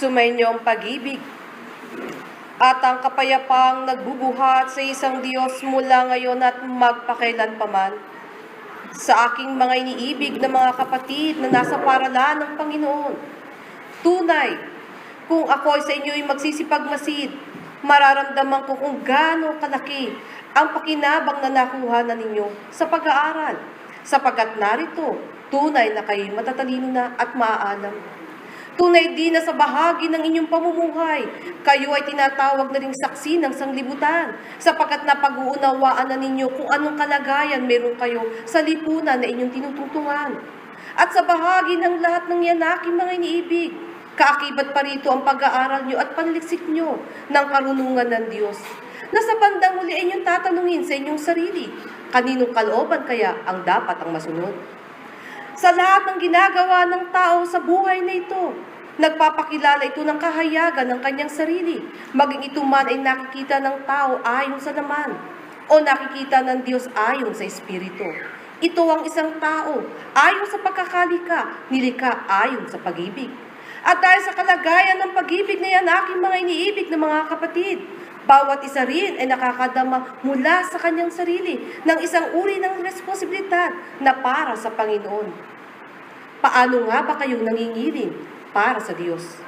Sumainyo ang pag-ibig at ang kapayapaang nagbubuhat sa isang Diyos mula ngayon at magpakailan paman. Sa aking mga iniibig na mga kapatid na nasa paralan ng Panginoon, tunay, kung ako sa inyo'y magsisipagmasid, mararamdaman ko kung gaano kalaki ang pakinabang na nakuha na ninyo sa pag-aaral, sapagkat narito, tunay na kayo'y matatalino na at maaalam. Tunay din na sa bahagi ng inyong pamumuhay, kayo ay tinatawag na ring saksi ng sanglibutan, sapagkat napag-uunawaan na ninyo kung anong kalagayan meron kayo sa lipunan na inyong tinutungtungan. At sa bahagi ng lahat ng yan aking mga iniibig, kaakibat pa rito ang pag-aaral nyo at panliksik nyo ng karunungan ng Diyos. Na sa bandang huli ay inyong tatanungin sa inyong sarili, kaninong kalooban kaya ang dapat ang masunod? Sa lahat ng ginagawa ng tao sa buhay na ito, nagpapakilala ito ng kahayagan ng kanyang sarili, maging ito man ay nakikita ng tao ayon sa laman, o nakikita ng Diyos ayon sa Espiritu. Ito ang isang tao, ayon sa pagkakalika, nilika ayon sa pag-ibig. At dahil sa kalagayan ng pag-ibig na yan, aking mga iniibig na mga kapatid, bawat isa rin ay nakakadama mula sa kanyang sarili ng isang uri ng responsibilidad na para sa Panginoon. Paano nga ba kayong nangingiling para sa Diyos?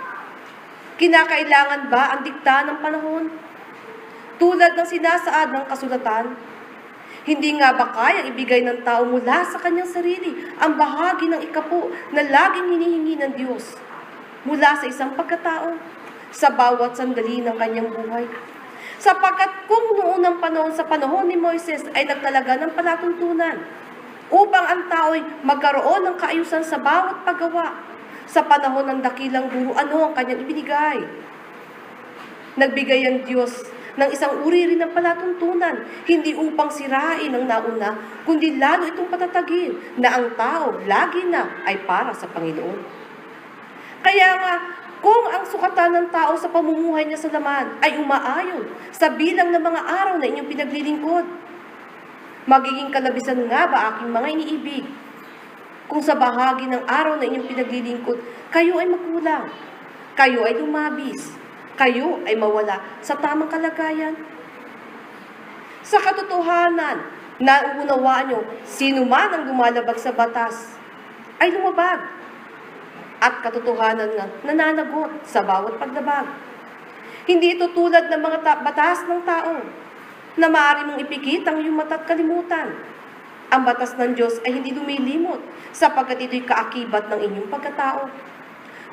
Kinakailangan ba ang dikta ng panahon? Tulad ng sinasaad ng kasulatan, hindi nga ba kaya ibigay ng tao mula sa kanyang sarili ang bahagi ng ikapo na laging hinihingi ng Diyos mula sa isang pagkatao sa bawat sandali ng kanyang buhay? Sapagkat kung noon ang panahon sa panahon ni Moises ay nagtalaga ng palatuntunan upang ang tao ay magkaroon ng kaayusan sa bawat paggawa, sa panahon ng dakilang guro, ano ang kanyang ibinigay? Nagbigay ang Diyos ng isang uri rin ng palatuntunan, hindi upang sirain ang nauna, kundi lalo itong patatagin na ang tao lagi na ay para sa Panginoon. Kaya nga, kung ang sukatan ng tao sa pamumuhay niya sa laman ay umaayon sa bilang ng mga araw na inyong pinaglilingkod, magiging kalabisan nga ba aking mga iniibig? Kung sa bahagi ng araw na inyong pinaglilingkod, kayo ay makulang, kayo ay lumabis, kayo ay mawala sa tamang kalagayan. Sa katotohanan, nauunawaan nyo, sino man ang lumalabag sa batas, ay lumabag at katotohanan nga nananagot sa bawat paglabag. Hindi ito tulad ng mga ta- batas ng tao na maaari mong ipikit ang iyong mata at kalimutan. Ang batas ng Diyos ay hindi lumilimot sapagkat ito'y kaakibat ng inyong pagkatao.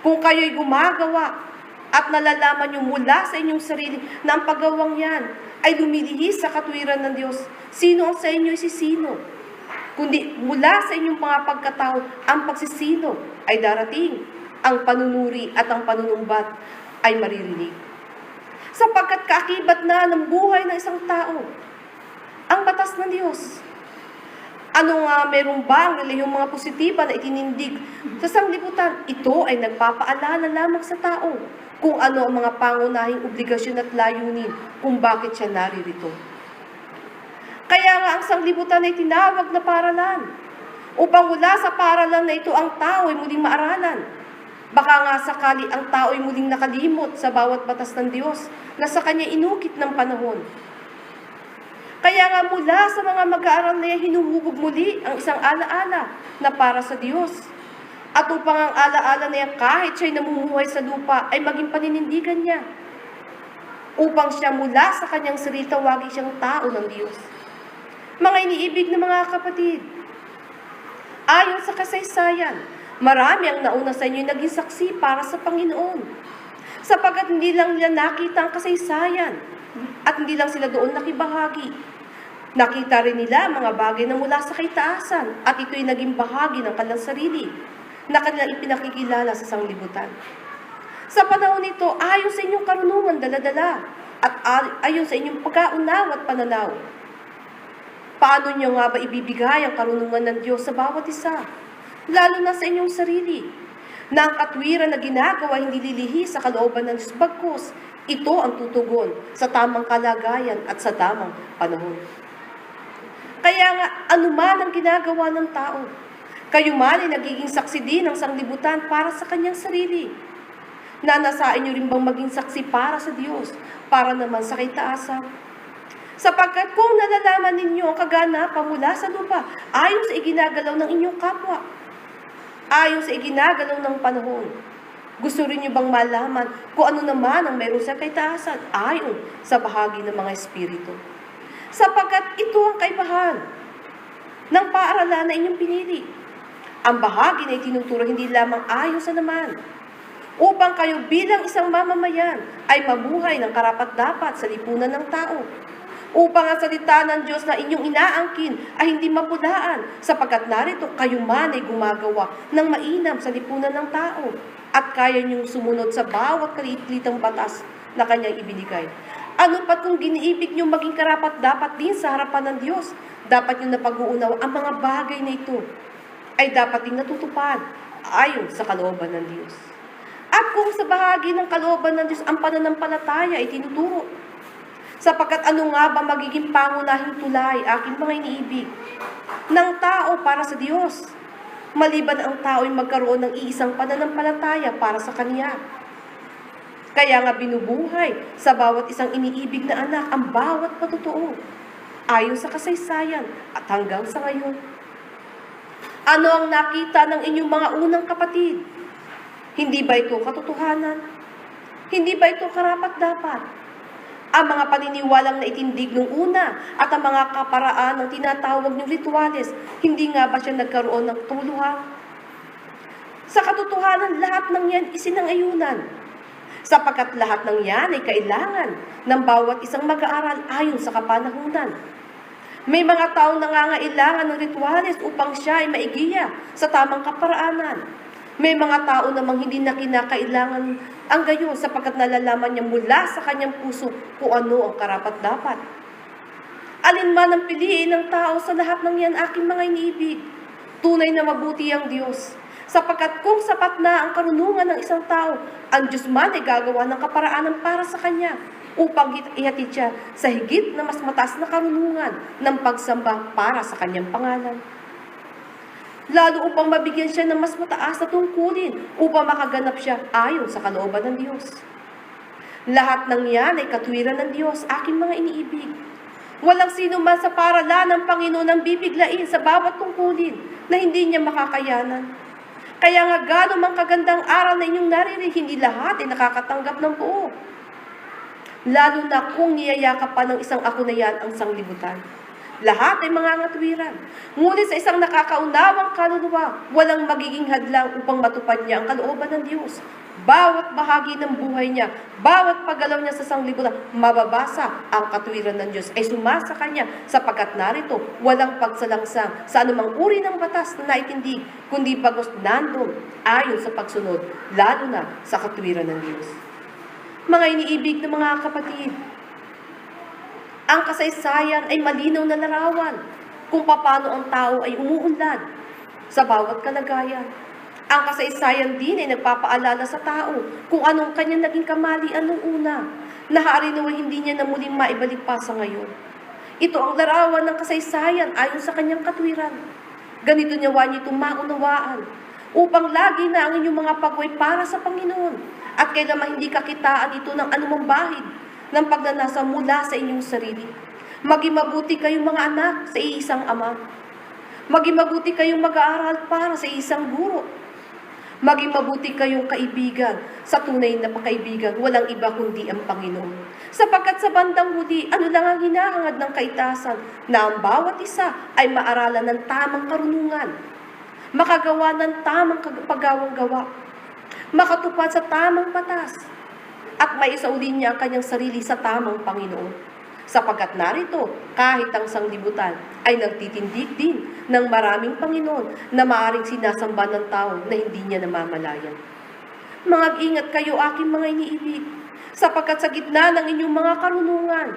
Kung kayo'y gumagawa at nalalaman niyo mula sa inyong sarili na ang paggawang yan ay lumilihis sa katwiran ng Diyos, sino ang sa inyo si sino? Kundi mula sa inyong mga pagkatao, ang pagsisino ay darating. Ang panunuri at ang panunumbat ay maririnig. Sapagkat kaakibat na ng buhay ng isang tao, ang batas ng Diyos. Ano nga meron ba ang relihiyong mga positiba na itinindig sa sanglibutan? Ito ay nagpapaalala lamang sa tao kung ano ang mga pangunahing obligasyon at layunin kung bakit siya naririto. Kaya nga ang sanglibutan ay tinawag na paralan. Upang mula sa paralan na ito ang tao ay muling maaralan. Baka nga sakali ang tao ay muling nakalimot sa bawat batas ng Diyos na sa kanya inukit ng panahon. Kaya nga mula sa mga mag-aaral na yan, hinuhubog muli ang isang alaala na para sa Diyos. At upang ang alaala na yan, kahit siya'y namumuhay sa lupa, ay maging paninindigan niya. Upang siya mula sa kanyang sarili tawagin siyang tao ng Diyos. Mga iniibig na mga kapatid, ayon sa kasaysayan, marami ang nauna sa inyo naging saksi para sa Panginoon. Sapagat hindi lang nila nakita ang kasaysayan at hindi lang sila doon nakibahagi. Nakita rin nila mga bagay na mula sa kaitaasan at ito'y naging bahagi ng kanilang sarili na kanilang ipinakikilala sa sanglibutan. Sa panahon nito, ayon sa inyong karunungan daladala at ayon sa inyong pagkaunaw at pananaw, Paano niyo nga ba ibibigay ang karunungan ng Diyos sa bawat isa? Lalo na sa inyong sarili. Na ang katwiran na ginagawa hindi lilihi sa kalooban ng Diyos bagkus, ito ang tutugon sa tamang kalagayan at sa tamang panahon. Kaya nga, anuman ang ginagawa ng tao, kayo man ay nagiging saksi din ng sanglibutan para sa kanyang sarili. Nanasain niyo rin bang maging saksi para sa Diyos, para naman sa kaitaasan? Sapagkat kung nalalaman ninyo ang kaganapan mula sa lupa, ayon sa iginagalaw ng inyong kapwa, ayon sa iginagalaw ng panahon, gusto rin niyo bang malaman kung ano naman ang meron sa kaitaasan ayon sa bahagi ng mga espiritu? Sapagkat ito ang kaibahan ng paaralan na inyong pinili. Ang bahagi na itinuturo hindi lamang ayon sa naman, upang kayo bilang isang mamamayan ay mabuhay ng karapat-dapat sa lipunan ng tao. Upang ang salita ng Diyos na inyong inaangkin ay hindi mapulaan, sapagkat narito kayo man ay gumagawa ng mainam sa lipunan ng tao at kaya niyong sumunod sa bawat kaliit-litang batas na kanyang ibinigay. Ano pat kung giniibig niyong maging karapat-dapat din sa harapan ng Diyos, dapat niyong napag-uunaw ang mga bagay na ito ay dapat din natutupad ayon sa kalooban ng Diyos. At kung sa bahagi ng kalooban ng Diyos ang pananampalataya ay tinuturo, sapagkat ano nga ba magiging pangunahing tulay, aking mga iniibig, ng tao para sa Diyos, maliban ang tao ay magkaroon ng iisang pananampalataya para sa Kanya. Kaya nga binubuhay sa bawat isang iniibig na anak ang bawat patotoo, ayon sa kasaysayan at hanggang sa ngayon. Ano ang nakita ng inyong mga unang kapatid? Hindi ba ito katotohanan? Hindi ba ito karapat-dapat? Ang mga paniniwalang na itindig nung una at ang mga kaparaan ng tinatawag niyong rituales, hindi nga ba siya nagkaroon ng tuluhan? Sa katotohanan, lahat ng yan isinangayunan. Sapagkat lahat ng yan ay kailangan ng bawat isang mag-aaral ayon sa kapanahunan. May mga taong nangangailangan ng rituales upang siya ay maigiya sa tamang kaparaanan. May mga tao namang hindi na kinakailangan ang gayon sapagkat nalalaman niya mula sa kanyang puso kung ano ang karapat-dapat. Alin man ang piliin ng tao sa lahat ng yan aking mga iniibig. Tunay na mabuti ang Diyos. Sapagkat kung sapat na ang karunungan ng isang tao, ang Diyos man ay gagawa ng kaparaanan para sa kanya upang ihatid siya sa higit na mas mataas na karunungan ng pagsamba para sa kanyang pangalan. Lalo upang mabigyan siya ng mas mataas na tungkulin upang makaganap siya ayon sa kalooban ng Diyos. Lahat ng yan ay katwiran ng Diyos, aking mga iniibig. Walang sino man sa paralan ng Panginoon ang bibiglain sa bawat tungkulin na hindi niya makakayanan. Kaya nga gano'n mang kagandang aral na inyong naririnig, hindi lahat ay nakakatanggap ng buo. Lalo na kung niyayakap pa ng isang ako na yan ang sanglibutan. Lahat ay mga ngatwiran. Ngunit sa isang nakakaunawang kaluluwa, walang magiging hadlang upang matupad niya ang kalooban ng Diyos. Bawat bahagi ng buhay niya, bawat paggalaw niya sa sanglibutan, mababasa ang katwiran ng Diyos ay sumasa kanya sapagkat narito walang pagsalangsang sa anumang uri ng batas na naitindig, kundi bagos nandun ayon sa pagsunod, lalo na sa katwiran ng Diyos. Mga iniibig ng mga kapatid, ang kasaysayan ay malinaw na larawan kung paano ang tao ay umuunlad sa bawat kalagayan. Ang kasaysayan din ay nagpapaalala sa tao kung anong kanyang naging kamalian nung una, na hari naman hindi niya na muling maibalik pa sa ngayon. Ito ang larawan ng kasaysayan ayon sa kanyang katwiran. Ganito niya niya itong maunawaan upang lagi na ang inyong mga pagway para sa Panginoon at kailanman hindi kakitaan ito ng anumang bahid ng pagnanasa mula sa inyong sarili. Maging mabuti kayong mga anak sa iisang ama. Maging mabuti kayong mag-aaral para sa isang guro. Maging mabuti kayong kaibigan sa tunay na pakaibigan, walang iba kundi ang Panginoon. Sapagkat sa bandang huli, ano lang ang hinahangad ng kaitasan na ang bawat isa ay maaralan ng tamang karunungan, makagawa ng tamang pagawang gawa, makatupad sa tamang batas, at may isaulin niya ang kanyang sarili sa tamang Panginoon. Sapagkat narito, kahit ang sanglibutan ay nagtitindig din ng maraming Panginoon na maaring sinasamba ng tao na hindi niya namamalayan. Mga-ingat kayo aking mga iniibig, sapagkat sa gitna ng inyong mga karunungan,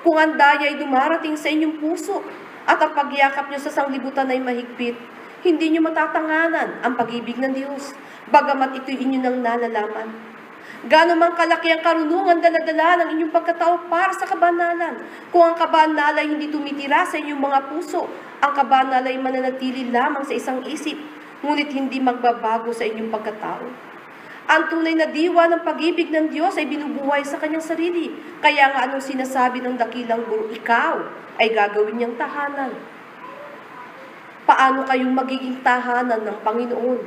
kung ang daya ay dumarating sa inyong puso at ang pagyakap niyo sa sanglibutan ay mahigpit, hindi niyo matatanganan ang pag-ibig ng Diyos, bagamat ito'y inyo nang nalalaman. Gano'n mang kalaki ang karunungan daladala ng inyong pagkatao para sa kabanalan. Kung ang kabanalan ay hindi tumitira sa inyong mga puso, ang kabanalan ay mananatili lamang sa isang isip, ngunit hindi magbabago sa inyong pagkatao. Ang tunay na diwa ng pag-ibig ng Diyos ay binubuhay sa kanyang sarili. Kaya nga anong sinasabi ng dakilang guro, ikaw ay gagawin niyang tahanan. Paano kayo magiging tahanan ng Panginoon?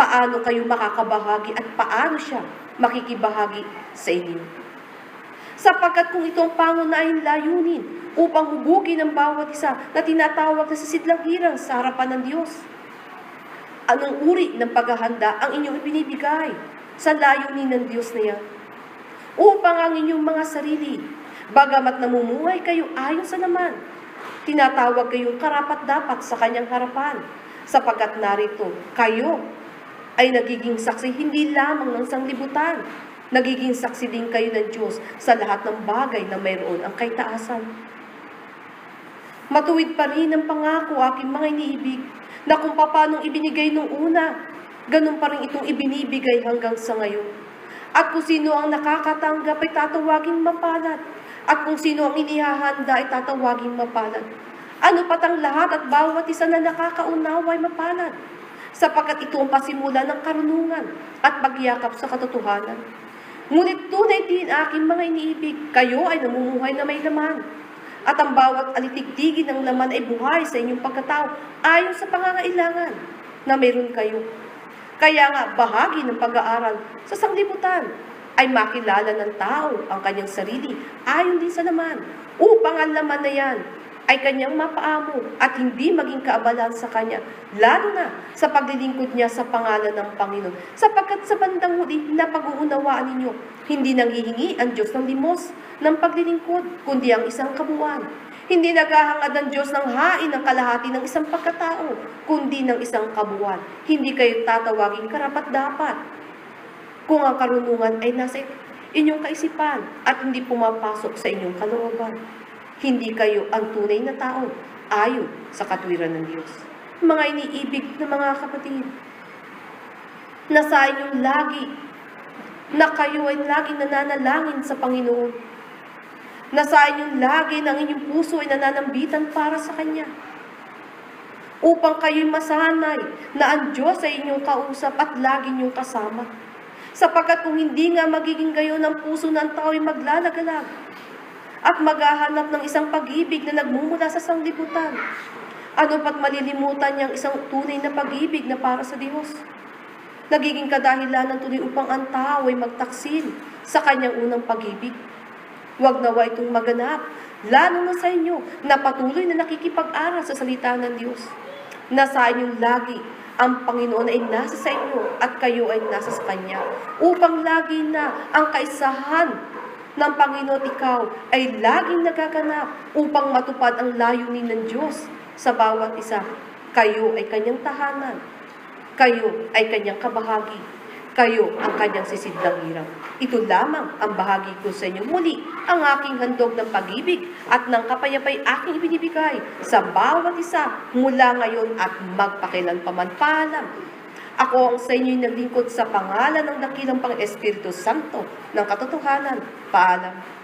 Paano kayo makakabahagi at paano siya makikibahagi sa inyo? Sapagkat kung itong pangunahing layunin upang hubugin ang bawat isa na tinatawag na sa sidlang hirang sa harapan ng Diyos, anong uri ng paghahanda ang inyong ibinibigay sa layunin ng Diyos na yan? Upang ang inyong mga sarili, bagamat namumuhay kayo ayon sa naman, tinatawag kayong karapat dapat sa kanyang harapan, sapagkat narito kayo ay nagiging saksi hindi lamang ng sanglibutan, nagiging saksi din kayo ng Diyos sa lahat ng bagay na mayroon ang kaitaasan. Matuwid pa rin ang pangako aking mga iniibig na kung paanong ibinigay nung una, ganun pa rin itong ibinibigay hanggang sa ngayon. At kung sino ang nakakatanggap ay tatawaging mapalad. At kung sino ang inihahanda ay tatawaging mapalad. Ano pat ang lahat at bawat isa na nakakaunawa ay mapalad. Sapagkat ito ang pasimula ng karunungan at pagyakap sa katotohanan. Ngunit tunay din aking mga iniibig, kayo ay namumuhay na may laman. At ang bawat alitigtigin ng laman ay buhay sa inyong pagkatao ayon sa pangangailangan na meron kayo. Kaya nga, bahagi ng pag-aaral sa sanglibutan ay makilala ng tao ang kanyang sarili ayon din sa laman, upang ang laman na yan ay kanyang mapaamo at hindi maging kaabalan sa kanya, lalo na sa paglilingkod niya sa pangalan ng Panginoon. Sapagkat sa bandang huli na pag-uunawaan ninyo, hindi nanghihingi ang Diyos ng limos ng paglilingkod, kundi ang isang kabuuan. Hindi naghahangad ang Diyos ng hain ng kalahati ng isang pagkatao, kundi ng isang kabuuan. Hindi kayo tatawaging karapat-dapat. Kung ang karunungan ay nasa inyong kaisipan at hindi pumapasok sa inyong kalooban hindi kayo ang tunay na tao ayon sa katwiran ng Diyos. Mga iniibig na mga kapatid, nasa inyong lagi na kayo ay laging nananalangin sa Panginoon. Nasa inyong lagi ng inyong puso ay nananambitan para sa Kanya. Upang kayo'y masanay na ang Diyos ay inyong kausap at lagi inyong kasama. Sapagkat kung hindi nga magiging gayon ng puso ng tao ay maglalagalag at maghahanap ng isang pag-ibig na nagmumula sa sanglibutan. Ano pat malilimutan niyang isang tunay na pag-ibig na para sa Diyos. Nagiging kadahilan ng tuloy upang ang tao ay magtaksil sa kanyang unang pag-ibig. Huwag nawa itong maganap, lalo na sa inyo na patuloy na nakikipag-aral sa salita ng Diyos. Nasa inyong lagi ang Panginoon ay nasa sa inyo at kayo ay nasa sa Kanya upang lagi na ang kaisahan ng Panginoon ikaw ay laging nagaganap upang matupad ang layunin ng Diyos sa bawat isa. Kayo ay kanyang tahanan. Kayo ay kanyang kabahagi. Kayo ang kanyang sisidlang hirap. Ito lamang ang bahagi ko sa inyo. Muli, ang aking handog ng pag-ibig at ng kapayapay aking ibinibigay sa bawat isa mula ngayon at magpakilan paman. Ako ang sa inyo'y naglingkod sa pangalan ng dakilang pang Espiritu Santo ng katotohanan. Paalam.